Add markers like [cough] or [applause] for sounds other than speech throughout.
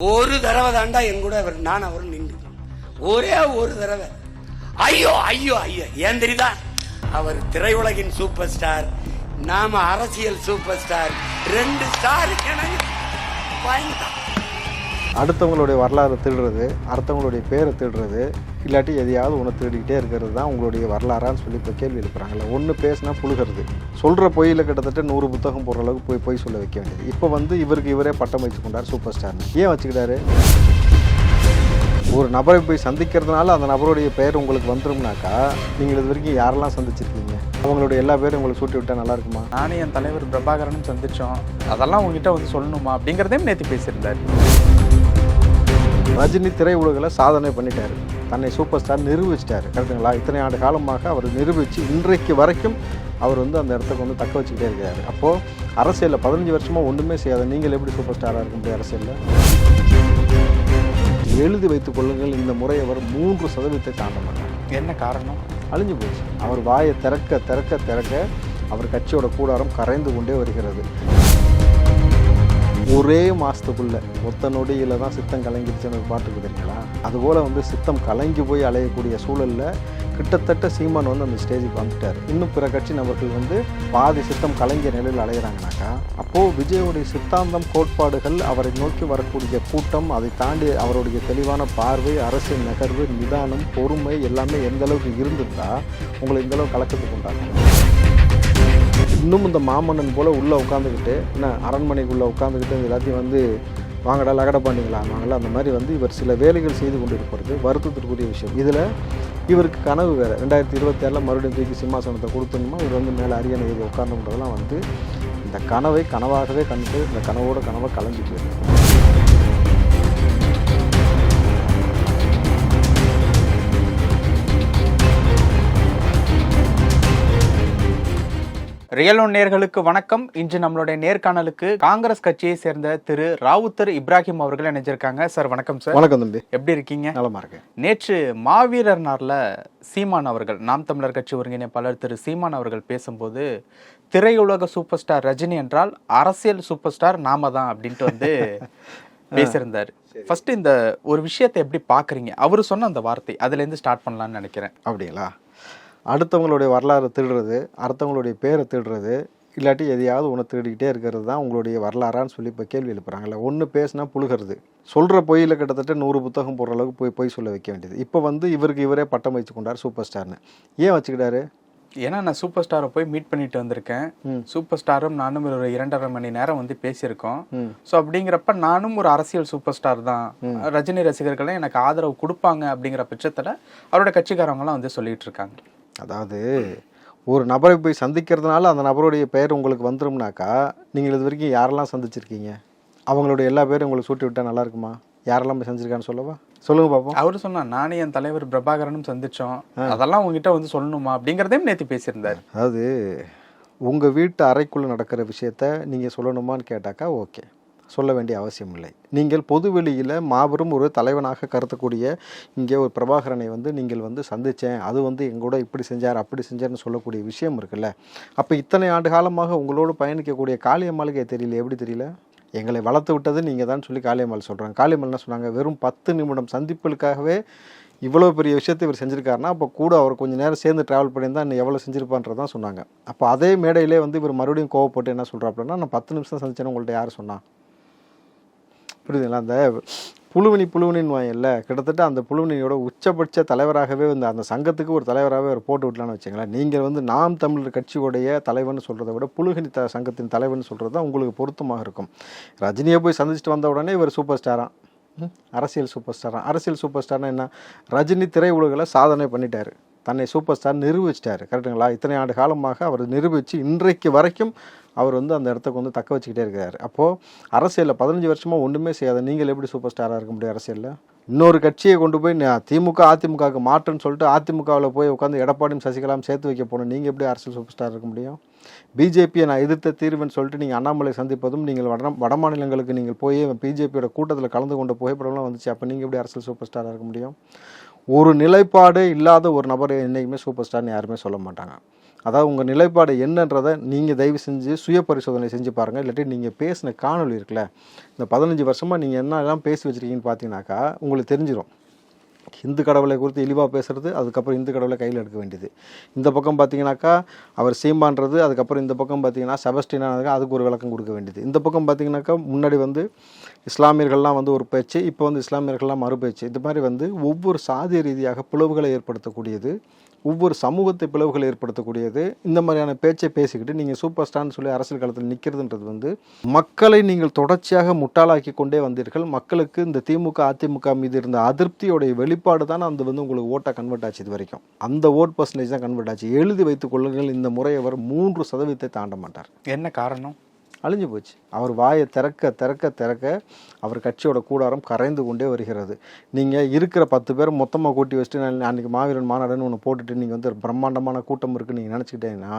ஒரு தடவை தாண்டா என் கூட அவர் நான் அவரும் நின்று ஒரே ஒரு தடவை. ஐயோ ஐயோ ஐயோ. ஏன் தெரியுதா? அவர் திரையுலகின் சூப்பர் ஸ்டார் நாம அரசியல் சூப்பர் ஸ்டார் ரெண்டு ஸ்டாருக்கு எனக்கு அடுத்தவங்களுடைய வரலாறு திருடுறது அடுத்தவங்களுடைய பேரை திருடுறது இல்லாட்டி எதையாவது ஒன்று தேடிக்கிட்டே இருக்கிறது தான் உங்களுடைய வரலாறான்னு சொல்லி இப்போ கேள்வி எழுப்புறாங்கல்ல. ஒன்று பேசினா புழுகிறது. சொல்கிற பொய்யில் கிட்டத்தட்ட நூறு புத்தகம் போடுற அளவுக்கு போய் பொய் சொல்ல வைக்க வேண்டியது. இப்போ வந்து இவருக்கு இவரே பட்டம் வச்சு கொண்டார் சூப்பர் ஸ்டார்னு ஏன் வச்சுக்கிட்டாரு? ஒரு நபரை போய் சந்திக்கிறதுனால அந்த நபருடைய பெயர் உங்களுக்கு வந்துரும்னாக்கா நீங்கள் இது வரைக்கும் யாரெல்லாம் சந்திச்சிருக்கீங்க? அவங்களுடைய எல்லா பேரும் உங்களுக்கு சூட்டி விட்டால் நல்லா இருக்குமா? நானும் என் தலைவர் பிரபாகரனும் சந்திச்சோம். அதெல்லாம் உங்ககிட்ட வந்து சொல்லணுமா? அப்படிங்கிறதையும் நேற்று பேசியிருந்தார். ரஜினி திரையுலகில் சாதனை பண்ணிட்டாரு. தன்னை சூப்பர் ஸ்டார் நிரூபிச்சிட்டாரு. கரெக்டுங்களா இத்தனை ஆண்டு காலமாக அவர் நிரூபித்து இன்றைக்கு வரைக்கும் அவர் வந்து அந்த இடத்துக்கு வந்து தக்க வச்சுக்கிட்டே இருக்கிறாரு அப்போது அரசியலில் பதினஞ்சு வருஷமாக ஒன்றுமே செய்யாத நீங்கள் எப்படி சூப்பர் ஸ்டாராக இருக்க முடியும் அரசியலில்? எழுதி வைத்துக் கொள்ளுங்கள் இந்த முறை அவர் மூன்று சதவீதத்தை தாண்ட மாட்டார். என்ன காரணம்? அழிஞ்சு போச்சு. அவர் வாயை திறக்க திறக்க திறக்க அவர் கட்சியோட கூடாரம் கரைந்து கொண்டே வருகிறது. ஒரே மாதத்துக்குள்ள ஒத்த நொடியில் தான் சித்தம் கலங்கிடுச்சுன்னு பாட்டுக்கு தெரியுங்களா? அதுபோல் வந்து சித்தம் கலங்கி போய் அலையக்கூடிய சூழலில் கிட்டத்தட்ட சீமான் வந்து அந்த ஸ்டேஜுக்கு வந்துட்டார். இன்னும் பிற கட்சி நபர்கள் வந்து பாதி சித்தம் கலங்கிய நிலையில் அலைகிறாங்கனாக்கா அப்போது விஜயோடைய சித்தாந்தம் கோட்பாடுகள் அவரை நோக்கி வரக்கூடிய கூட்டம் அதை தாண்டி அவருடைய தெளிவான பார்வை அரசியல் நகர்வு நிதானம் பொறுமை எல்லாமே எந்த அளவுக்கு இருந்திருந்தா உங்களை இந்த அளவுக்கு கலக்கத்துக்கு உண்டாகும்? இன்னும் இந்த மாமன்னன் போல் உள்ளே உட்காந்துக்கிட்டு என்ன அரண்மனைக்குள்ளே உட்காந்துக்கிட்டு இது எல்லாத்தையும் வந்து வாங்கடா லகட பண்ணிங்களா வாங்கலாம் அந்த மாதிரி வந்து இவர் சில வேலைகள் செய்து கொண்டு இருப்பது வருத்தத்திற்குரிய விஷயம். இதில் இவருக்கு கனவு வேறு. ரெண்டாயிரத்தி இருபத்தேழில் மறுபடியும் தூக்கி சிம்மாசனத்தை கொடுத்தணுமா இவர் வந்து மேலே அரியணை ஏறி உட்காந்துன்றதெல்லாம் வந்து இந்த கனவை கனவாகவே கண்டு இந்த கனவோட கனவை கலைஞ்சிட்டு ரியல் ஒன் நேர்களுக்கு வணக்கம். இன்று நம்மளுடைய நேர்காணலுக்கு காங்கிரஸ் கட்சியை சேர்ந்த திரு ராவுத்தர் இப்ராஹிம் அவர்கள் இணைஞ்சிருக்காங்க. சார் வணக்கம் சார். வணக்கம் தம்பி. எப்படி இருக்கீங்க? நலமா இருக்கேன். நேற்று மாவீரர் நாளில் சீமான் அவர்கள் நாம் தமிழர் கட்சி ஒருங்கிணைப்பாளர் திரு சீமான் அவர்கள் பேசும்போது திரையுலக சூப்பர் ஸ்டார் ரஜினி என்றால் அரசியல் சூப்பர் ஸ்டார் நாம தான் அப்படின்ட்டு வந்து [laughs] பேசியிருந்தார். ஃபர்ஸ்ட் இந்த ஒரு விஷயத்தை எப்படி பாக்குறீங்க? அவர் சொன்ன அந்த வார்த்தை அதுல இருந்து ஸ்டார்ட் பண்ணலாம்னு நினைக்கிறேன். அப்படிங்களா? அடுத்தவங்களுடைய வரலாறு திருடுறது அடுத்தவங்களுடைய பேரை திருடுறது இல்லாட்டி எதையாவது ஒன்று திருடிக்கிட்டே இருக்கிறது தான் உங்களுடைய வரலாறான்னு சொல்லி இப்போ கேள்வி எழுப்புறாங்கல்ல. ஒன்று பேசினா புழுகிறது. சொல்கிற பொய்யில் கிட்டத்தட்ட நூறு புத்தகம் போடுற அளவுக்கு போய் பொய் சொல்ல வைக்க வேண்டியது. இப்போ வந்து இவருக்கு இவரே பட்டம் வச்சு கொண்டார் சூப்பர் ஸ்டார்னு ஏன் வச்சுக்கிட்டாரு? ஏன்னா நான் சூப்பர் ஸ்டாரை போய் மீட் பண்ணிட்டு வந்திருக்கேன். சூப்பர் ஸ்டாரும் நானும் ஒரு இரண்டரை மணி நேரம் வந்து பேசியிருக்கோம். ஸோ அப்படிங்கிறப்ப நானும் ஒரு அரசியல் சூப்பர் ஸ்டார் தான் ரஜினி ரசிகர்களும் எனக்கு ஆதரவு கொடுப்பாங்க அப்படிங்கிற பட்சத்துல அவரோட கட்சிக்காரவங்கலாம் வந்து சொல்லிட்டு இருக்காங்க. அதாவது ஒரு நபரை போய் சந்திக்கிறதுனால அந்த நபருடைய பெயர் உங்களுக்கு வந்துரும்னாக்கா நீங்கள் இது வரைக்கும் யாரெல்லாம் சந்திச்சிருக்கீங்க? அவங்களுடைய எல்லா பேரும் உங்களுக்கு சூட்டி விட்டால் நல்லா இருக்குமா? யாரெல்லாம் போய் செஞ்சிருக்கான்னு சொல்லவா? சொல்லுங்க பார்ப்போம் அவரு சொன்னா நானும் என் தலைவர் பிரபாகரனும் சந்திச்சோம். அதெல்லாம் உங்ககிட்ட வந்து சொல்லணுமா? அப்படிங்கிறதையும் நேத்து பேசியிருந்தாரு. அதாவது உங்கள் வீட்டு அறைக்குள்ளே நடக்கிற விஷயத்த நீங்கள் சொல்லணுமான்னு கேட்டாக்கா ஓகே. சொல்ல வேண்டிய அவசியம் இல்லை. நீங்கள் பொது வெளியில் மாபெரும் ஒரு தலைவனாக கருத்தக்கூடிய இங்கே ஒரு பிரபாகரனை வந்து நீங்கள் வந்து சந்தித்தேன் அது வந்து எங்கூட இப்படி செஞ்சார் அப்படி செஞ்சார்னு சொல்லக்கூடிய விஷயம் இருக்குல்ல. அப்போ இத்தனை ஆண்டு காலமாக உங்களோடு பயணிக்கக்கூடிய காளியம்மாளுக்கே தெரியல எப்படி தெரியல? எங்களை வளர்த்து விட்டது நீங்கள் தான் சொல்லி காளியம்மாள் சொல்கிறாங்க காளியம்மாள் என்ன சொன்னாங்க? வெறும் பத்து நிமிடம் சந்திப்புகளுக்காகவே இவ்வளோ பெரிய விஷயத்தை இவர் செஞ்சுருக்காருனா அப்போ கூட அவர் கொஞ்சம் நேரம் சேர்ந்து ட்ராவல் பண்ணியிருந்தா இன்னும் எவ்வளோ செஞ்சிருப்பான்றதான் சொன்னாங்க. அப்போ அதே மேடையிலே வந்து இவர் மறுபடியும் கோவப்பட்டு என்ன சொல்கிறாப்புலன்னா நான் பத்து நிமிஷம் சந்திச்சேன்னு உங்கள்கிட்ட யார் சொன்னான் புரியுதுங்களா? அந்த புழுவினி புழுவினின்னு வாங்கல்ல கிட்டத்தட்ட அந்த புழுவினியோட உச்சபட்ச தலைவராகவே வந்து அந்த சங்கத்துக்கு ஒரு தலைவராகவே அவர் போட்டு விடலான்னு வச்சுங்களேன் நீங்கள் வந்து நாம் தமிழர் கட்சியுடைய தலைவர்னு சொல்கிறத விட புழுகினி த சங்கத்தின் தலைவர்னு சொல்கிறது தான் உங்களுக்கு பொருத்தமாக இருக்கும். ரஜினியை போய் சந்திச்சுட்டு வந்த உடனே இவர் சூப்பர் ஸ்டாராக அரசியல் சூப்பர் ஸ்டாராக அரசியல் சூப்பர் ஸ்டார்னா என்ன? ரஜினி திரை உலகில் சாதனை பண்ணிட்டார். தன்னை சூப்பர் ஸ்டார் நிரூபிச்சிட்டார். கரெக்டுங்களா இத்தனை ஆண்டு காலமாக அவர் நிரூபித்து இன்றைக்கு வரைக்கும் அவர் வந்து அந்த இடத்துக்கு வந்து தக்க வச்சுக்கிட்டே இருக்கிறார் அப்போது அரசியலில் பதினஞ்சு வருஷமாக ஒன்றுமே செய்யாத நீங்கள் எப்படி சூப்பர் ஸ்டாராக இருக்க முடியும் அரசியலில்? இன்னொரு கட்சியை கொண்டு போய் திமுக அதிமுகவுக்கு மாற்றுன்னு சொல்லிட்டு அதிமுகவில் போய் உட்காந்து எடப்பாடியும் சசிகலாம் சேர்த்து வைக்க போகணும் நீங்கள் எப்படி அரசியல் சூப்பர் ஸ்டார் இருக்க முடியும்? பிஜேபியை நான் எதிர்த்த தீர்வுன்னு சொல்லிட்டு நீங்கள் அண்ணாமலை சந்திப்பதும் நீங்கள் வட வட மாநிலங்களுக்கு நீங்கள் போய் பிஜேபியோட கூட்டத்தில் கலந்து கொண்ட புகைப்படம்லாம் வந்துச்சு. அப்போ நீங்கள் எப்படி அரசியல் சூப்பர் ஸ்டாராக இருக்க முடியும்? ஒரு நிலைப்பாடு இல்லாத ஒரு நபர் என்றைக்குமே சூப்பர் ஸ்டார்னு யாருமே சொல்ல மாட்டாங்க. அதாவது உங்கள் நிலைப்பாடு என்னன்றதை நீங்கள் தயவு செஞ்சு சுய பரிசோதனை செஞ்சு பாருங்கள் இல்லாட்டி நீங்கள் பேசின காணொலி இருக்குல்ல இந்த பதினஞ்சு வருஷமாக நீங்கள் என்னெல்லாம் பேசி வச்சுருக்கீங்கன்னு பார்த்தீங்கன்னாக்கா உங்களுக்கு தெரிஞ்சிடும் இந்து கடவுளை குறித்து இழிவாக பேசுறது அதுக்கப்புறம் இந்து கடவுளை கையில் எடுக்க வேண்டியது. இந்த பக்கம் பார்த்தீங்கன்னாக்கா அவர் சீமான்றது அதுக்கப்புறம் இந்த பக்கம் பார்த்தீங்கன்னா செபஸ்டினா அதுக்கு ஒரு விளக்கம் கொடுக்க வேண்டியது. இந்த பக்கம் பார்த்தீங்கன்னாக்கா முன்னாடி வந்து இஸ்லாமியர்கள்லாம் வந்து ஒரு பேச்சு இப்போ வந்து இஸ்லாமியர்கள்லாம் மறு பேச்சு இந்த மாதிரி வந்து ஒவ்வொரு சாதிய ரீதியாக பிளவுகளை ஏற்படுத்தக்கூடியது. ஒவ்வொரு சமூகத்தை பிளவுகள் ஏற்படுத்தக்கூடியது. இந்த மாதிரியான பேச்சை பேசிக்கிட்டு நீங்கள் சூப்பர் ஸ்டார்னு சொல்லி அரசியல் காலத்தில் நிற்கிறதுன்றது வந்து மக்களை நீங்கள் தொடர்ச்சியாக முட்டாளாக்கி கொண்டே வந்தீர்கள். மக்களுக்கு இந்த திமுக அதிமுக மீது இருந்த அதிருப்தியோடைய வெளிப்பாடு தான் அந்த வந்து உங்களுக்கு ஓட்டாக கன்வெர்ட் ஆச்சு இது வரைக்கும். அந்த ஓட் பர்சன்டேஜ் தான் கன்வெர்ட் ஆச்சு. எழுதி வைத்துக் கொள்ளுங்கள் இந்த முறை அவர் மூன்று சதவீதத்தை தாண்ட மாட்டார். என்ன காரணம்? அழிஞ்சு போச்சு. அவர் வாயை திறக்க திறக்க திறக்க அவர் கட்சியோட கூடாரம் கரைந்து கொண்டே வருகிறது. நீங்கள் இருக்கிற பத்து பேர் மொத்தமாக கூட்டி வச்சுட்டு நான் அன்றைக்கி மாவீரன் மாநாடுன்னு ஒன்று போட்டுட்டு நீங்கள் வந்து ஒரு பிரம்மாண்டமான கூட்டம் இருக்குன்னு நீங்கள் நினச்சிக்கிட்டீங்கன்னா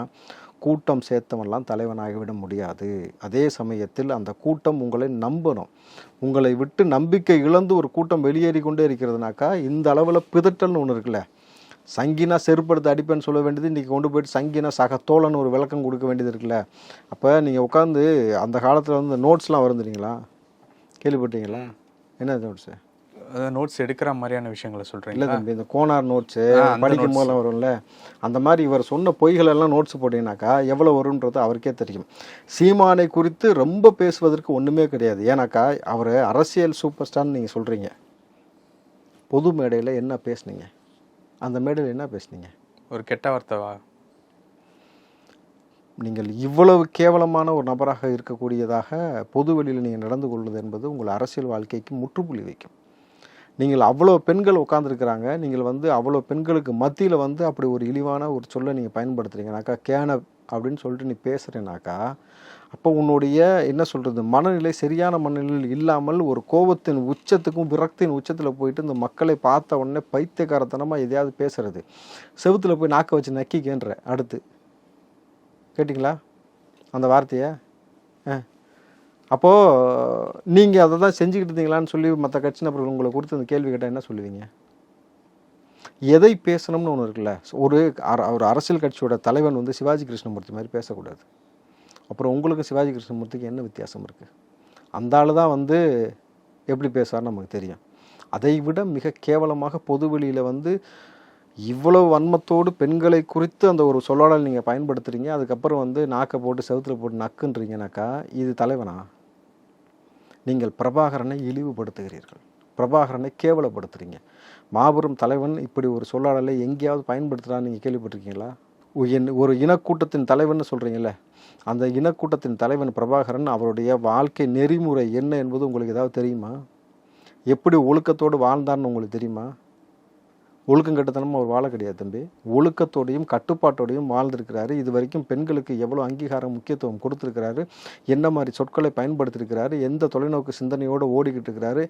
கூட்டம் சேர்த்தவெல்லாம் தலைவனாகிவிட முடியாது. அதே சமயத்தில் அந்த கூட்டம் உங்களை நம்பணும். உங்களை விட்டு நம்பிக்கை இழந்து ஒரு கூட்டம் வெளியேறி கொண்டே இருக்கிறதுனாக்கா இந்த அளவில் பிதட்டல்னு ஒன்று இருக்குல்ல. சங்கினா செருப்படுத்து அடிப்பேன்னு சொல்ல வேண்டியது இன்றைக்கி கொண்டு போயிட்டு சங்கினா சக தோழன்னு ஒரு விளக்கம் கொடுக்க வேண்டியது இருக்குல்ல. அப்போ நீங்கள் உட்காந்து அந்த காலத்தில் வந்து நோட்ஸ்லாம் வருந்துறீங்களா கேள்விப்பட்டீங்களா? என்ன நோட்ஸு? நோட்ஸ் எடுக்கிற மாதிரியான விஷயங்களை இல்லை சொல்றீங்களா தம்பி இந்த கோனார் நோட்ஸு படிக்கும். போதெல்லாம் வரும்ல. அந்த மாதிரி இவர் சொன்ன பொய்கள் எல்லாம் நோட்ஸ் போட்டீங்கன்னாக்கா எவ்வளோ வரும்ன்றது அவருக்கே தெரியும். சீமானை குறித்து ரொம்ப பேசுவதற்கு ஒன்றுமே கிடையாது. ஏன்னாக்கா அவர் அரசியல் சூப்பர் ஸ்டார்னு நீங்கள் சொல்கிறீங்க பொது மேடையில் என்ன பேசுனீங்க? அந்த மேடையில் என்ன பேசுனீங்க? ஒரு கெட்ட வார்த்தைவா? நீங்கள் இவ்வளவு கேவலமான ஒரு நபராக இருக்கக்கூடியதாக பொதுவெளியில் நீங்கள் நடந்து கொள்வது என்பது உங்கள் அரசியல் வாழ்க்கைக்கு முற்றுப்புள்ளி வைக்கும். நீங்கள் அவ்வளோ பெண்கள் உட்காந்துருக்கிறாங்க நீங்கள் வந்து அவ்வளோ பெண்களுக்கு மத்தியில் வந்து அப்படி ஒரு இழிவான ஒரு சொல்லை நீங்கள் பயன்படுத்துறீங்கனாக்கா கேன அப்படின்னு சொல்லிட்டு நீ பேசுகிறேனாக்கா அப்போ உன்னுடைய என்ன சொல்கிறது மனநிலை சரியான மனநிலையில் இல்லாமல் ஒரு கோபத்தின் உச்சத்துக்கும் விரக்தியின் உச்சத்தில் போயிட்டு இந்த மக்களை பார்த்த உடனே பைத்தியக்காரத்தனமாக எதையாவது பேசுறது. செவுத்துல போய் நாக்க வச்சு நக்கிக்கன்ற அடுத்து. கேட்டிங்களா? அந்த வார்த்தையை? ஆ. அப்போது நீங்கள் அதை தான் செஞ்சுக்கிட்டு இருந்தீங்களான்னு சொல்லி மற்ற கட்சி நபர்கள் உங்களை கொடுத்து அந்த கேள்வி கேட்டால் என்ன சொல்லுவீங்க? எதை பேசணும்னு ஒன்று இருக்குல்ல. ஒரு ஒரு அரசியல் கட்சியோட தலைவன் வந்து சிவாஜி கிருஷ்ணமூர்த்தி மாதிரி பேசக்கூடாது. அப்புறம் உங்களுக்கு சிவாஜி கிருஷ்ணமூர்த்திக்கு என்ன வித்தியாசம் இருக்குது அந்த ஆள் தான் வந்து எப்படி பேசுவார்னு நமக்கு தெரியும். அதை விட மிக கேவலமாக பொதுவெளியில் வந்து இவ்வளவு வன்மத்தோடு பெண்களை குறித்து அந்த ஒரு சொல்லாடல் நீங்கள் பயன்படுத்துகிறீங்க அதுக்கப்புறம் வந்து நாக்கை போட்டு செவுத்துல போட்டு நக்குன்றீங்கனாக்கா இது தலைவனா? நீங்கள் பிரபாகரனை இழிவுபடுத்துகிறீர்கள். பிரபாகரனை கேவலப்படுத்துறீங்க. மாபெரும் தலைவன் இப்படி ஒரு சொல்லாடலை எங்கேயாவது பயன்படுத்துகிறான்னு நீங்கள் கேள்விப்பட்டிருக்கீங்களா? ஒரு ஒரு இனக்கூட்டத்தின் தலைவன் சொல்கிறீங்களே அந்த இனக்கூட்டத்தின் தலைவன் பிரபாகரன் அவருடைய வாழ்க்கை நெறிமுறை என்ன என்பது உங்களுக்கு ஏதாவது தெரியுமா? எப்படி ஒழுக்கத்தோடு வாழ்ந்தார்னு உங்களுக்கு தெரியுமா? ஒழுக்கம் கட்டுத்தனமாக ஒரு வாழ கிடையாது தம்பி. ஒழுக்கத்தோடையும் கட்டுப்பாட்டோடையும் வாழ்ந்திருக்கிறாரு. இது வரைக்கும் பெண்களுக்கு எவ்வளோ அங்கீகாரம் முக்கியத்துவம் கொடுத்துருக்கிறாரு? என்ன மாதிரி சொற்களை பயன்படுத்தியிருக்கிறாரு? எந்த தொலைநோக்கு சிந்தனையோடு ஓடிக்கிட்டு இருக்கிறாரு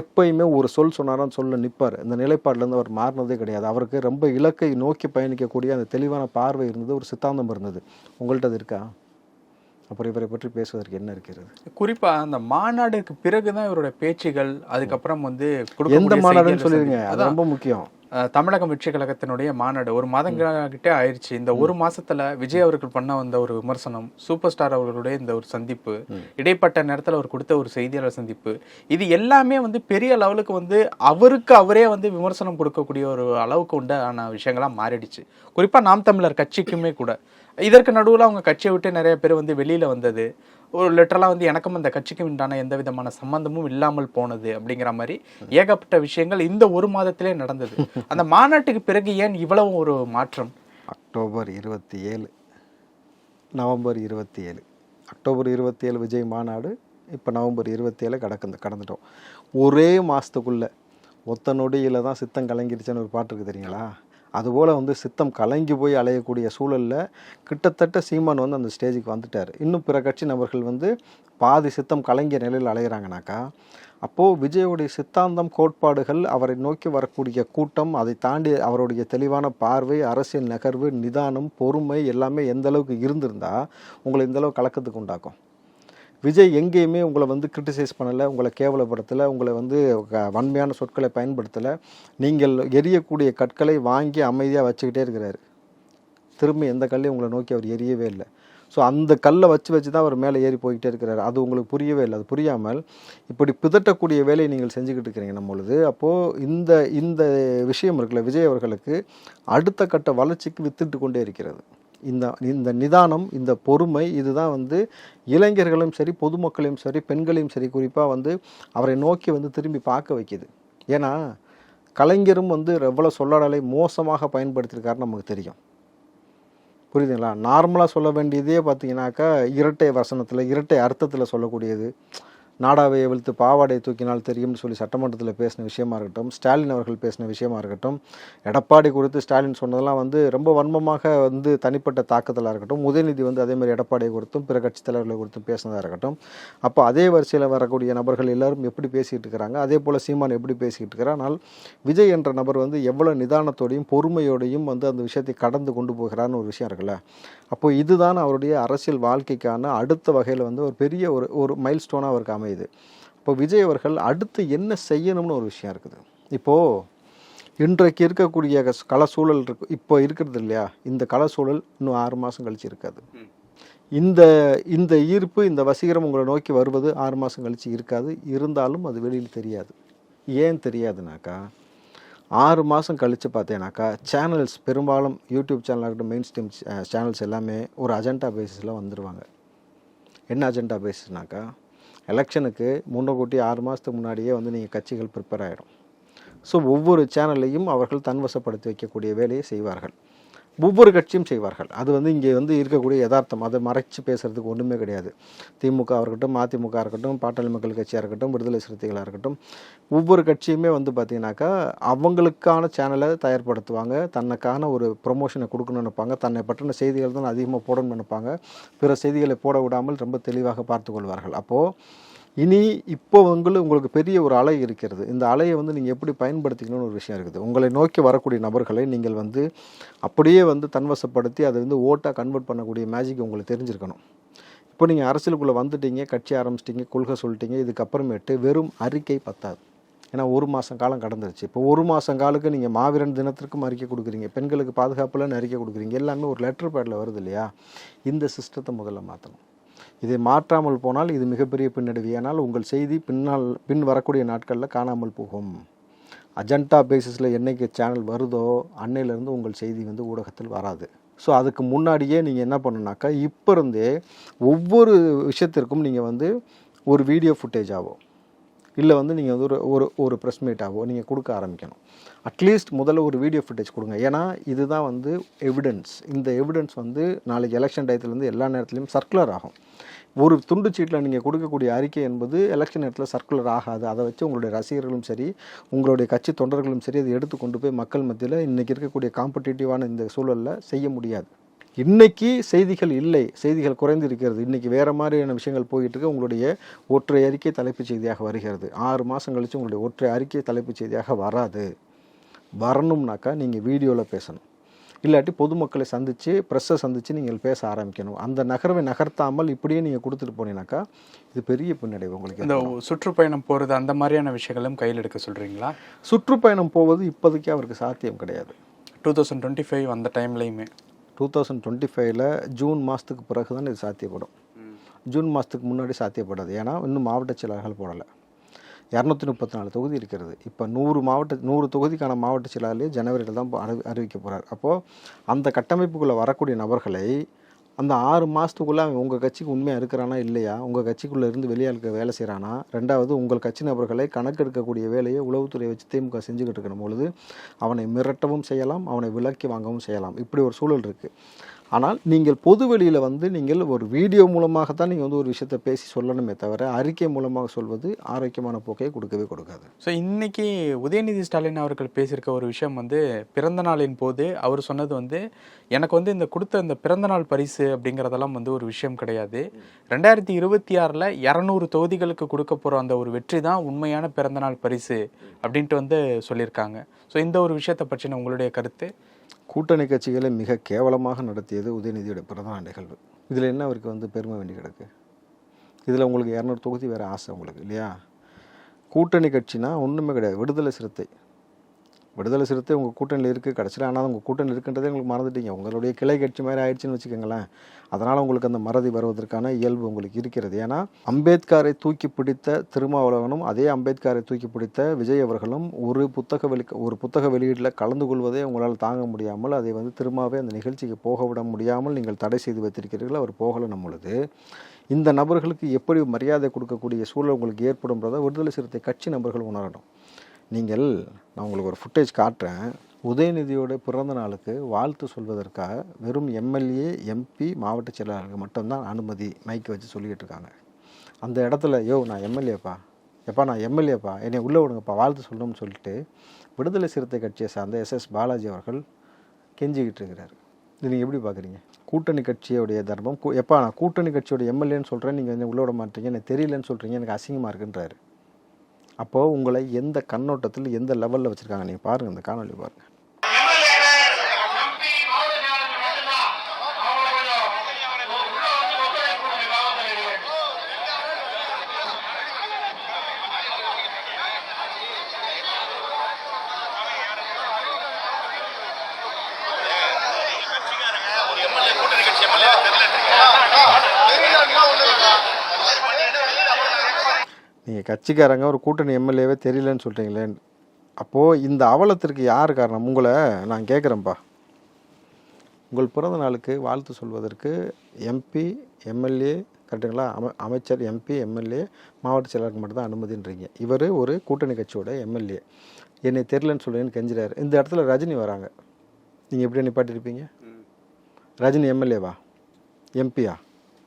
எப்பயுமே ஒரு சொல் சொன்னாரான்னு சொல்ல நிற்பார் இந்த நிலைப்பாட்டிலேருந்து அவர் மாறினதே கிடையாது. அவருக்கு ரொம்ப இலக்கை நோக்கி பயணிக்கக்கூடிய அந்த தெளிவான பார்வை இருந்தது ஒரு சித்தாந்தம் இருந்தது. உங்கள்கிட்ட அது இருக்கா? அப்புறம் இவரை பற்றி பேசுவதற்கு என்ன இருக்கிறது? குறிப்பா அந்த மாநாடுக்கு பிறகுதான் இவருடைய பேச்சுகள் அதுக்கப்புறம் வந்து எந்த மாநாடுன்னு சொல்லிடுங்க அது ரொம்ப முக்கியம். தமிழகம் வெற்றி கழகத்தினுடைய மாநாடு ஒரு மாதம் கிட்ட ஆயிடுச்சு இந்த ஒரு மாசத்துல விஜய் அவர்கள் பண்ண வந்த ஒரு விமர்சனம் சூப்பர் ஸ்டார் அவர்களுடைய இந்த ஒரு சந்திப்பு இடைப்பட்ட நேரத்துல அவர் கொடுத்த ஒரு செய்தியாளர் சந்திப்பு இது எல்லாமே வந்து பெரிய லெவலுக்கு வந்து அவருக்கு அவரே வந்து விமர்சனம் கொடுக்கக்கூடிய ஒரு அளவுக்கு உண்டான விஷயங்களா மாறிடுச்சு. குறிப்பா நாம் தமிழர் கட்சிக்குமே கூட. இதற்கு நடுவில் அவங்க கட்சியை விட்டு நிறைய பேர் வந்து வெளியில் வந்தது. ஒரு லிட்டரலாக வந்து எனக்கும் அந்த கட்சிக்கும் உண்டான எந்த விதமான சம்பந்தமும் இல்லாமல் போனது அப்படிங்கிற மாதிரி ஏகப்பட்ட விஷயங்கள் இந்த ஒரு மாதத்திலே நடந்தது. அந்த மாநாட்டுக்கு பிறகு ஏன் இவ்வளவு ஒரு மாற்றம்? அக்டோபர் இருபத்தி ஏழு நவம்பர் இருபத்தி ஏழு அக்டோபர் இருபத்தி ஏழு விஜய் மாநாடு இப்போ நவம்பர் இருபத்தி ஏழு கடக்கு கடந்துட்டோம். ஒரே மாதத்துக்குள்ளே ஒத்த நொடியில் தான் சித்தம் கலங்கிருச்சுன்னு ஒரு பாட்டு இருக்குது தெரியுங்களா? அதுபோல் வந்து சித்தம் கலங்கி போய் அலையக்கூடிய சூழலில் கிட்டத்தட்ட சீமான் வந்து அந்த ஸ்டேஜுக்கு வந்துட்டார். இன்னும் பிற கட்சி நபர்கள் வந்து பாதி சித்தம் கலங்கிய நிலையில் அலையிறாங்கனாக்கா அப்போது விஜயோடைய சித்தாந்தம் கோட்பாடுகள் அவரை நோக்கி வரக்கூடிய கூட்டம் அதை தாண்டி அவருடைய தெளிவான பார்வை அரசியல் நகர்வு நிதானம் பொறுமை எல்லாமே எந்த அளவுக்கு இருந்திருந்தால் உங்களை இந்த கலக்கத்துக்கு உண்டாக்கும்? விஜய் எங்கேயுமே உங்களை வந்து கிரிட்டிசைஸ் பண்ணலை உங்களை கேவலப்படுத்தலை உங்களை வந்து க- வன்மையான சொற்களை பயன்படுத்தலை. நீங்கள் எரியக்கூடிய கற்களை வாங்கி அமைதியாக வச்சுக்கிட்டே இருக்கிறார். திரும்ப எந்த கல்லையும் உங்களை நோக்கி அவர் எரியவே இல்லை. ஸோ அந்த கல்லை வச்சு வச்சு தான் அவர் மேலே ஏறி போய்கிட்டே இருக்கிறார். அது உங்களுக்கு புரியவே இல்லை. அது புரியாமல் இப்படி பிதட்டக்கூடிய வேலையை நீங்கள் செஞ்சுக்கிட்டு இருக்கிறீங்க நம்ம பொழுது. அப்போது இந்த இந்த விஷயம் இருக்குல்ல விஜய் அவர்களுக்கு அடுத்த கட்ட வளர்ச்சிக்கு வித்துட்டு கொண்டே இருக்கிறது. இந்த இந்த நிதானம் இந்த பொறுமை இதுதான் வந்து இளைஞர்களும் சரி பொதுமக்களையும் சரி பெண்களையும் சரி குறிப்பாக வந்து அவரை நோக்கி வந்து திரும்பி பார்க்க வைக்கிது. ஏன்னா கலைஞரும் வந்து எவ்வளோ சொல்லாடலை மோசமாக பயன்படுத்தியிருக்காருன்னு நமக்கு தெரியும். புரியுதுங்களா? நார்மலாக சொல்ல வேண்டியதே பார்த்தீங்கன்னாக்கா இரட்டை வசனத்தில் இரட்டை அர்த்தத்தில் சொல்லக்கூடியது. நாடாவை எவிழ்த்து பாவாடையை தூக்கினால் தெரியும்னு சொல்லி சட்டமன்றத்தில் பேசின விஷயமா இருக்கட்டும் ஸ்டாலின் அவர்கள் பேசின விஷயமா இருக்கட்டும் எடப்பாடி குறித்து ஸ்டாலின் சொன்னதெல்லாம் வந்து ரொம்ப வன்மமாக வந்து தனிப்பட்ட தாக்கத்தலாக இருக்கட்டும் உதயநிதி வந்து அதே மாதிரி எடப்பாடியை குறித்தும் பிற கட்சித் தலைவர்களை குறித்தும் பேசினதாக இருக்கட்டும். அப்போ அதே வரிசையில் வரக்கூடிய நபர்கள் எல்லாரும் எப்படி பேசிக்கிட்டு இருக்கிறாங்க? அதே போல் சீமான் எப்படி பேசிக்கிட்டு இருக்கிறார்? ஆனால் விஜய் என்ற நபர் வந்து எவ்வளோ நிதானத்தோடையும் பொறுமையோடையும் வந்து அந்த விஷயத்தை கடந்து கொண்டு போகிறான்னு ஒரு விஷயம் இருக்குல்ல? அப்போ இதுதான் அவருடைய அரசியல் வாழ்க்கைக்கான அடுத்த வகையில் வந்து ஒரு பெரிய ஒரு ஒரு மைல் ஸ்டோனாக அவருக்கு அமையுது இப்போ விஜய் அவர்கள் அடுத்து என்ன செய்யணும்னு ஒரு விஷயம் இருக்குது. இப்போது இன்றைக்கு இருக்கக்கூடிய சூழல் இருக்கு இப்போ இருக்கிறது இல்லையா? இந்த சூழல் இன்னும் ஆறு மாதம் கழிச்சு இருக்காது. இந்த இந்த ஈர்ப்பு இந்த வசீகரம் உங்களை நோக்கி வருவது ஆறு மாதம் கழிச்சு இருக்காது. இருந்தாலும் அது வெளியில் தெரியாது. ஏன் தெரியாதுனாக்கா ஆறு மாதம் கழித்து பார்த்தீங்கன்னாக்கா சேனல்ஸ் பெரும்பாலும் யூடியூப் சேனல் ஆகட்டும் மெயின் ஸ்ட்ரீம் சேனல்ஸ் எல்லாமே ஒரு அஜெண்டா பேசிஸில் வந்துடுவாங்க என்ன அஜெண்டா பேசிஸ்னாக்கா எலெக்ஷனுக்கு முன்னக்கூட்டி ஆறு மாதத்துக்கு முன்னாடியே வந்து நீங்கள் கட்சிகள் ப்ரிப்பேர் ஆகிடும் ஸோ ஒவ்வொரு சேனல்லையும் அவர்கள் தன்வசப்படுத்தி வைக்கக்கூடிய வேலையை செய்வார்கள். ஒவ்வொரு கட்சியும் செய்வார்கள். அது வந்து இங்கே வந்து இருக்கக்கூடிய யதார்த்தம். அதை மறைச்சு பேசுறதுக்கு ஒன்றுமே கிடையாது. திமுக இருக்கட்டும் அதிமுக இருக்கட்டும் பாட்டாளி மக்கள் கட்சியாக இருக்கட்டும் விடுதலை சிறுத்தைகளாக இருக்கட்டும் ஒவ்வொரு கட்சியுமே வந்து பார்த்தீங்கன்னாக்கா அவங்களுக்கான சேனலை தயார்படுத்துவாங்க. தனக்கான ஒரு ப்ரொமோஷனை கொடுக்கணும்னு நினைப்பாங்க. தன்னை பற்றின செய்திகள் தான் அதிகமாக போடணும்னு நினைப்பாங்க. பிற செய்திகளை போட விடாமல் ரொம்ப தெளிவாக பார்த்து கொள்வார்கள். அப்போது இனி இப்போ உங்களுக்கு உங்களுக்கு பெரிய ஒரு அலை இருக்கிறது. இந்த அலையை வந்து நீங்கள் எப்படி பயன்படுத்திக்கணும்னு ஒரு விஷயம் இருக்குது. உங்களை நோக்கி வரக்கூடிய நபர்களை நீங்கள் வந்து அப்படியே வந்து தன்வசப்படுத்தி அதை வந்து ஓட்டாக கன்வெர்ட் பண்ணக்கூடிய மேஜிக் உங்களுக்கு தெரிஞ்சிருக்கணும். இப்போ நீங்கள் அரசியலுக்குள்ளே வந்துட்டீங்க கட்சி ஆரம்பிச்சிட்டிங்க கொள்கை சொல்லிட்டீங்க இதுக்கப்புறமேட்டு வெறும் அறிக்கை பத்தாது. ஏன்னா ஒரு மாதம் காலம் கடந்துருச்சு. இப்போ ஒரு மாதம் காலுக்கு நீங்கள் மாவீரன் தினத்திற்கும் அறிக்கை கொடுக்குறீங்க. பெண்களுக்கு பாதுகாப்புலன்னு அறிக்கை கொடுக்குறீங்க. எல்லாமே ஒரு லெட்டர் பேடில் வருது இல்லையா? இந்த சிஸ்டத்தை முதல்ல மாற்றணும் இதை மாற்றாமல் போனால் இது மிகப்பெரிய பின்னடைவு. ஏனால் உங்கள் செய்தி பின்னால் பின் வரக்கூடிய நாட்களில் காணாமல் போகும். அஜெண்டா பேசிஸில் என்னைக்கு சேனல் வருதோ அன்னையிலேருந்து உங்கள் செய்தி வந்து ஊடகத்தில் வராது. ஸோ அதுக்கு முன்னாடியே நீங்கள் என்ன பண்ணுனாக்கா இப்போ இருந்தே ஒவ்வொரு விஷயத்திற்கும் நீங்கள் வந்து ஒரு வீடியோ ஃபுட்டேஜ் ஆகும் இல்லை வந்து நீங்கள் வந்து ஒரு ஒரு ஒரு ப்ரெஸ் மீட்டாகவோ நீங்கள் கொடுக்க ஆரம்பிக்கணும். அட்லீஸ்ட் முதல்ல ஒரு வீடியோ ஃபுட்டேஜ் கொடுங்க. ஏன்னா இதுதான் வந்து எவிடன்ஸ் இந்த எவிடன்ஸ் வந்து நாளைக்கு எலெக்ஷன் டயத்துலேருந்து எல்லா நேரத்துலையும் சர்க்குலர் ஆகும். ஒரு துண்டு சீட்டில் நீங்கள் கொடுக்கக்கூடிய அறிக்கை என்பது எலெக்ஷன் நேரத்தில் சர்க்குலர் ஆகாது. அதை வச்சு உங்களுடைய ரசிகர்களும் சரி உங்களுடைய கட்சி தொண்டர்களும் சரி அதை எடுத்து கொண்டு போய் மக்கள் மத்தியில் இன்றைக்கி இருக்கக்கூடிய காம்படிட்டிவான இந்த சூழலில் செய்ய முடியாது. இன்னைக்கு செய்திகள் இல்லை. செய்திகள் குறைந்து இருக்கிறது. இன்னைக்கு வேற மாதிரியான விஷயங்கள் போயிட்டு இருக்கு. உங்களுடைய ஒற்றை அறிக்கை தலைப்புச் செய்தியாக வருகிறது. ஆறு மாதம் கழிச்சு உங்களுடைய ஒற்றை அறிக்கை தலைப்புச் செய்தியாக வராது. வரணும்னாக்கா நீங்கள் வீடியோவில் பேசணும். இல்லாட்டி பொதுமக்களை சந்தித்து ப்ரெஸ்ஸை சந்தித்து நீங்கள் பேச ஆரம்பிக்கணும். அந்த நகர்வை நகர்த்தாமல் இப்படியே நீங்கள் கொடுத்துட்டு போனீங்கன்னாக்கா இது பெரிய பின்னடைவு உங்களுக்கு இந்த சுற்றுப்பயணம் போறது அந்த மாதிரியான விஷயங்களும் கையில் எடுக்க சொல்றீங்களா? சுற்றுப்பயணம் போவது இப்போதைக்கு அவருக்கு சாத்தியம் கிடையாது. டூ தௌசண்ட் டுவெண்ட்டி ஃபைவ் அந்த டைம்லையுமே டூ தௌசண்ட் டுவெண்ட்டி ஃபைவ்ல ஜூன் மாதத்துக்கு பிறகு தான் இது சாத்தியப்படும். ஜூன் மாதத்துக்கு முன்னாடி சாத்தியப்படாது. ஏன்னா இன்னும் மாவட்ட செயலாளர்கள் போடலை. இரநூத்தி முப்பத்தி நாலு தொகுதி இருக்கிறது. இப்போ நூறு மாவட்ட நூறு தொகுதிக்கான மாவட்ட செயலாளரே ஜனவரியில் தான் அறி அறிவிக்க போகிறார் அப்போது அந்த கட்டமைப்புக்குள்ளே வரக்கூடிய நபர்களை அந்த ஆறு மாதத்துக்குள்ளே அவன் உங்கள் கட்சிக்கு உண்மையாக இருக்கிறானா இல்லையா? உங்கள் கட்சிக்குள்ளே இருந்து வெளியாளுக்கு வேலை செய்கிறானா ரெண்டாவது உங்கள் கட்சி நபர்களை கணக்கெடுக்கக்கூடிய வேலையை உளவுத்துறை வச்சு திமுக செஞ்சுக்கிட்டு இருக்கிற பொழுது அவனை மிரட்டவும் செய்யலாம் அவனை விலக்கி வாங்கவும் செய்யலாம். இப்படி ஒரு சூழல் இருக்குது ஆனால் நீங்கள் பொது வெளியில் வந்து நீங்கள் ஒரு வீடியோ மூலமாக தான் நீங்கள் வந்து ஒரு விஷயத்தை பேசி சொல்லணுமே தவிர அறிக்கை மூலமாக சொல்வது ஆரோக்கியமான போக்கை கொடுக்கவே கொடுக்காது. ஸோ இன்றைக்கி உதயநிதி ஸ்டாலின் அவர்கள் பேசியிருக்க ஒரு விஷயம் வந்து பிறந்த நாளின் போது அவர் சொன்னது வந்து எனக்கு வந்து இந்த கொடுத்த இந்த பிறந்தநாள் பரிசு அப்படிங்கிறதெல்லாம் வந்து ஒரு விஷயம் கிடையாது. ரெண்டாயிரத்தி இருபத்தி ஆறில் இரநூறு தொகுதிகளுக்கு கொடுக்க போகிற அந்த ஒரு வெற்றி தான் உண்மையான பிறந்தநாள் பரிசு அப்படின்ட்டு வந்து சொல்லியிருக்காங்க. ஸோ இந்த ஒரு விஷயத்தை பற்றின உங்களுடைய கருத்து? கூட்டணி கட்சிகளை மிக கேவலமாக நடத்தியது உதயநிதியோட பிரதான நிகழ்வு. இதில் என்ன அவருக்கு வந்து பெருமை வேண்டி கிடக்கு? இதில் உங்களுக்கு இரநூறு தொகுதி வேறு ஆசை உங்களுக்கு இல்லையா? கூட்டணி கட்சினா ஒன்றுமே கிடையாது விடுதலை சிறுத்தை. விடுதலை சிறுத்தை உங்கள் கூட்டணியில் இருக்குது கடைசியில் ஆனால் உங்கள் கூட்டணி இருக்குன்றதே உங்களுக்கு மறந்துட்டீங்க. உங்களுடைய கிளை கட்சி மாதிரி ஆயிடுச்சுன்னு வச்சுக்கோங்களேன். அதனால் உங்களுக்கு அந்த மறதி வருவதற்கான இயல்பு உங்களுக்கு இருக்கிறது. ஏன்னா அம்பேத்கரை தூக்கி பிடித்த திருமாவளவனும் அதே அம்பேத்கரை தூக்கி பிடித்த விஜய் அவர்களும் ஒரு புத்தக வெளி ஒரு புத்தக வெளியீட்டில் கலந்து கொள்வதே உங்களால் தாங்க முடியாமல் அதை வந்து திரும்பவே அந்த நிகழ்ச்சிக்கு போக விட முடியாமல் நீங்கள் தடை செய்து வைத்திருக்கிறீர்கள். அவர் போகலனும் பொழுது. இந்த நபர்களுக்கு எப்படி மரியாதை கொடுக்கக்கூடிய சூழல் உங்களுக்கு ஏற்படும்ன்றதை விடுதலை சிறுத்தை கட்சி நபர்கள் உணரணும். நீங்கள் நான் உங்களுக்கு ஒரு ஃபுட்டேஜ் காட்டுறேன். உதயநிதியோட பிறந்த நாளுக்கு வாழ்த்து சொல்வதற்காக வெறும் எம்எல்ஏ எம்பி மாவட்ட செயலாளருக்கு மட்டும்தான் அனுமதி மைக்கை வச்சு சொல்லிக்கிட்டு இருக்காங்க. அந்த இடத்துல யோ நான் எம்எல்ஏப்பா. எப்பா நான் எம்எல்ஏப்பா. என்னை உள்ளே விடுங்கப்பா வாழ்த்து சொல்லணும்னு சொல்லிட்டு விடுதலை சிறுத்தை கட்சியை சார்ந்த எஸ்எஸ் பாலாஜி அவர்கள் கெஞ்சிக்கிட்டு இருக்கிறார். இது நீங்கள் எப்படி பார்க்குறீங்க கூட்டணி கட்சியோடைய தர்மம் எப்பா நான் கூட்டணி கட்சியோட எம்எல்ஏன்னு சொல்கிறேன் நீங்கள் வந்து உள்ள விட மாட்டீங்க எனக்கு தெரியலன்னு சொல்கிறீங்க எனக்கு அசிங்கமாக இருக்குன்றாரு. அப்போது உங்களை எந்த கண்ணோட்டத்தில் எந்த லெவலில் வச்சுருக்காங்க? நீங்கள் பாருங்கள் இந்த காணொலி பாருங்கள் நீங்கள் கட்சிக்காரங்க ஒரு கூட்டணி எம்எல்ஏவே தெரியலன்னு சொல்கிறீங்களே அப்போது இந்த அவலத்திற்கு யார் காரணம்? உங்களை நான் கேட்குறேன்ப்பா உங்கள் பிறந்த நாளுக்கு வாழ்த்து சொல்வதற்கு எம்பி எம்எல்ஏ கரெக்டுங்களா? அம அமைச்சர் எம்பி எம்எல்ஏ மாவட்ட செயலருக்கு மட்டும்தான் அனுமதின்றீங்க. இவர் ஒரு கூட்டணி கட்சியோட எம்எல்ஏ என்னை தெரியலன்னு சொல்லுன்னு கெஞ்சுறாரு. இந்த இடத்துல ரஜினி வராங்க. நீங்கள் எப்படி நிப்பாட்டிருப்பீங்க ரஜினி எம்எல்ஏவா எம்பியா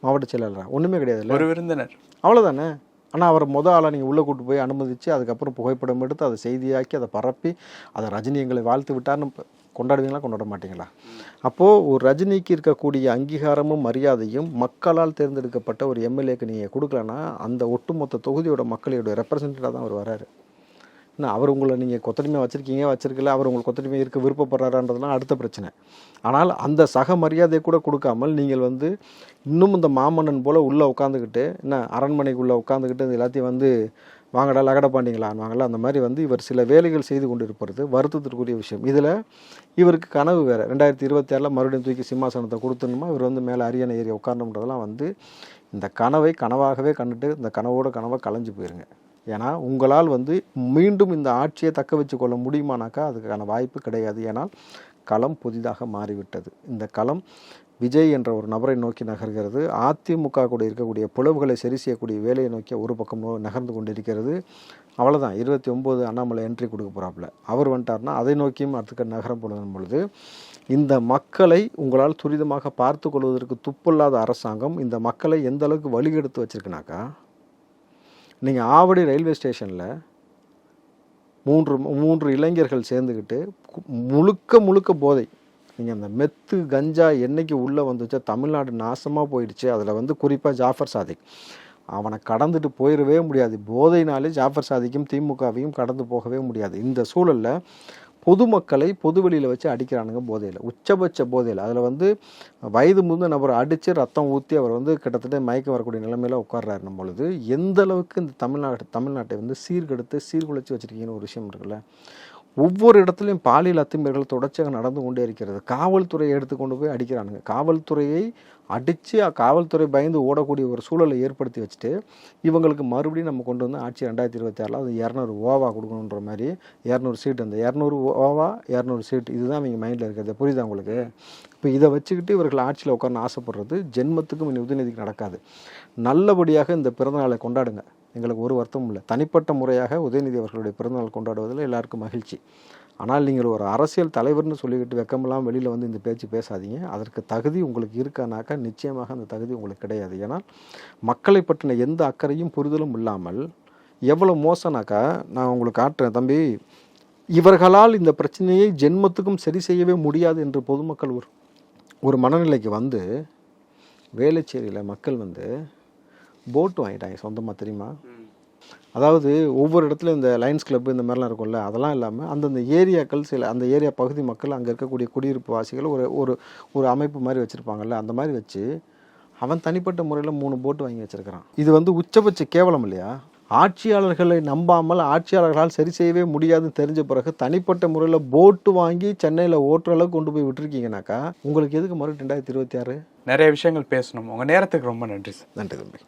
மாவட்ட செயலாளரா? ஒன்றுமே கிடையாதுல்ல? ஒரு விருந்தினர். அவ்வளோதானே ஆனால் அவரை முத ஆளாக நீங்கள் உள்ளே கூட்டு போய் அனுமதித்து அதுக்கப்புறம் புகைப்படம் எடுத்து அதை செய்தியாக்கி அதை பரப்பி அதை ரஜினி எங்களை வாழ்த்து விட்டார்னு கொண்டாடுவீங்களா கொண்டாட மாட்டீங்களா? அப்போது ஒரு ரஜினிக்கு இருக்கக்கூடிய அங்கீகாரமும் மரியாதையும் மக்களால் தேர்ந்தெடுக்கப்பட்ட ஒரு எம்எல்ஏக்கு நீங்கள் கொடுக்கலன்னா அந்த ஒட்டுமொத்த தொகுதியோட மக்களையோட ரெப்ரசன்டேட்டாக தான் அவர் வராரு. என்ன அவர் உங்களை நீங்கள் கொத்தடிமை வச்சுருக்கீங்க வச்சிருக்கல அவர் உங்களுக்கு கொத்தடிமை இருக்க விருப்பப்படுறாருன்றதுலாம் அடுத்த பிரச்சனை. ஆனால் அந்த சக மரியாதை கூட கொடுக்காமல் நீங்கள் வந்து இன்னும் இந்த மாமன்னன் போல் உள்ளே உட்காந்துக்கிட்டு என்ன அரண்மனைக்குள்ளே உட்காந்துக்கிட்டு இது எல்லாத்தையும் வந்து வாங்கடா லகட பாண்டிங்களான்வாங்கல்ல அந்த மாதிரி வந்து இவர் சில வேலைகள் செய்து கொண்டு இருப்பது வருத்தத்திற்குரிய விஷயம். இதில் இவருக்கு கனவு வேறு. ரெண்டாயிரத்தி இருபத்தி ஆறில் மறுபடியும் தூக்கி சிம்மாசனத்தை கொடுத்துணுமா இவர் வந்து மேலே அரியணை ஏறி உட்காரணுன்றதெல்லாம் வந்து இந்த கனவை கனவாகவே கண்டுட்டு இந்த கனவோட கனவை கலைஞ்சு போயிருங்க. ஏன்னா உங்களால் வந்து மீண்டும் இந்த ஆட்சியை தக்க வச்சு கொள்ள முடியுமானாக்கா அதுக்கான வாய்ப்பு கிடையாது. ஏன்னால் களம் புதிதாக மாறிவிட்டது. இந்த களம் விஜய் என்ற ஒரு நபரை நோக்கி நகர்கிறது. அதிமுக கூட இருக்கக்கூடிய புலவுகளை சரி செய்யக்கூடிய வேலையை நோக்கி ஒரு பக்கம் நகர்ந்து கொண்டிருக்கிறது. அவ்வளோதான் இருபத்தி ஒம்பது அண்ணாமலை என்ட்ரி கொடுக்க போகிறாப்புல அவர் வந்துட்டார்னா அதை நோக்கியும் அடுத்த நகரம் போடுதும் பொழுது இந்த மக்களை உங்களால் துரிதமாக பார்த்து கொள்வதற்கு துப்பில்லாத அரசாங்கம் இந்த மக்களை எந்த அளவுக்கு வழிகெடுத்து வச்சிருக்குனாக்கா நீங்கள் ஆவடி ரயில்வே ஸ்டேஷனில் மூன்று மூன்று இளைஞர்கள் சேர்ந்துக்கிட்டு முழுக்க முழுக்க போதை. நீங்கள் அந்த மெத்து கஞ்சா என்றைக்கு உள்ளே வந்துச்சோ தமிழ்நாடு நாசமாக போயிடுச்சு. அதில் வந்து குறிப்பாக ஜாஃபர் சாதிக். அவனை கடந்துட்டு போயிடவே முடியாது. போதைனாலே ஜாஃபர் சாதிக்கும் திமுகவையும் கடந்து போகவே முடியாது. இந்த சூழலில் பொதுமக்களை பொதுவெளியில் வச்சு அடிக்கிறானுங்க போதையில் உச்சபட்ச போதையில். அதில் வந்து வயது முந்த நபரை அடித்து ரத்தம் ஊற்றி அவர் வந்து கிட்டத்தட்ட மயக்கம் வரக்கூடிய நிலைமையில உட்கார்றாருன்னும் பொழுது. எந்த அளவுக்கு இந்த தமிழ்நாடு தமிழ்நாட்டை வந்து சீர்கெடுத்து சீர்குலைச்சி வச்சிருக்கீங்கன்னு ஒரு விஷயம் இருக்குல்ல ஒவ்வொரு இடத்துலையும் பாலியல் அத்துமீறல்கள் தொடர்ச்சியாக நடந்து கொண்டே இருக்கிறது. காவல்துறையை எடுத்துக்கொண்டு போய் அடிக்கிறானுங்க. காவல்துறையை அடித்து காவல்துறை பயந்து ஓடக்கூடிய ஒரு சூழலை ஏற்படுத்தி வச்சுட்டு இவங்களுக்கு மறுபடியும் நம்ம கொண்டு வந்து ஆட்சி ரெண்டாயிரத்தி இருபத்தி ஆறில் அது இரநூறு ஓவா கொடுக்கணுன்ற மாதிரி இரநூறு சீட் அந்த இரநூறு ஓவா இரநூறு சீட் இதுதான் அவங்க மைண்டில் இருக்கிறது. புரியுதா உங்களுக்கு? இப்போ இதை வச்சுக்கிட்டு இவர்கள் ஆட்சியில் உட்காந்து ஆசைப்படுறது ஜென்மத்துக்கும் இனி உதயநிதிக்கு நடக்காது. நல்லபடியாக இந்த பிறந்தநாளை கொண்டாடுங்க. எங்களுக்கு ஒரு வருத்தமும் இல்லை. தனிப்பட்ட முறையாக உதயநிதி அவர்களுடைய பிறந்தநாள் கொண்டாடுவதில் எல்லாருக்கும் மகிழ்ச்சி. ஆனால் நீங்கள் ஒரு அரசியல் தலைவர்னு சொல்லிக்கிட்டு வெக்கமெல்லாம் வெளியில் வந்து இந்த பேச்சு பேசாதீங்க. அதற்கு தகுதி உங்களுக்கு இருக்கானாக்கா நிச்சயமாக அந்த தகுதி உங்களுக்கு கிடையாது. ஏன்னா மக்களை பற்றின எந்த அக்கறையும் புரிதலும் இல்லாமல் எவ்வளோ மோசனாக்கா நான் உங்களுக்கு காட்டுறேன் தம்பி இவர்களால் இந்த பிரச்சனையை ஜென்மத்துக்கும் சரி செய்யவே முடியாது என்று பொதுமக்கள் ஒரு ஒரு மனநிலைக்கு வந்து வேலைச்சேரியில் மக்கள் வந்து போட் வாங்கிட்டாங்க சொந்தமாக தெரியுமா? அதாவது ஒவ்வொரு இடத்துலையும் இந்த லைன்ஸ் கிளப் இந்த மாதிரிலாம் இருக்கும்ல அதெல்லாம் இல்லாமல் அந்தந்த ஏரியாக்கள் சில அந்த ஏரியா பகுதி மக்கள் அங்கே இருக்கக்கூடிய குடியிருப்பு வாசிகள் ஒரு ஒரு ஒரு அமைப்பு மாதிரி வச்சுருப்பாங்கல்ல அந்த மாதிரி வச்சு அவன் தனிப்பட்ட முறையில் மூணு போட்டு வாங்கி வச்சிருக்கிறான். இது வந்து உச்சபட்ச கேவலம் இல்லையா? ஆட்சியாளர்களை நம்பாமல் ஆட்சியாளர்களால் சரி செய்யவே முடியாதுன்னு தெரிஞ்ச பிறகு தனிப்பட்ட முறையில் போட்டு வாங்கி சென்னையில் ஓட்டுற அளவுக்கு கொண்டு போய் விட்டுருக்கீங்கனாக்கா உங்களுக்கு எதுக்கு மறுபடியும் ரெண்டாயிரத்தி இருபத்தி ஆறு? நிறைய விஷயங்கள் பேசணும். உங்க நேரத்துக்கு ரொம்ப நன்றி சார் நன்றி தம்பி.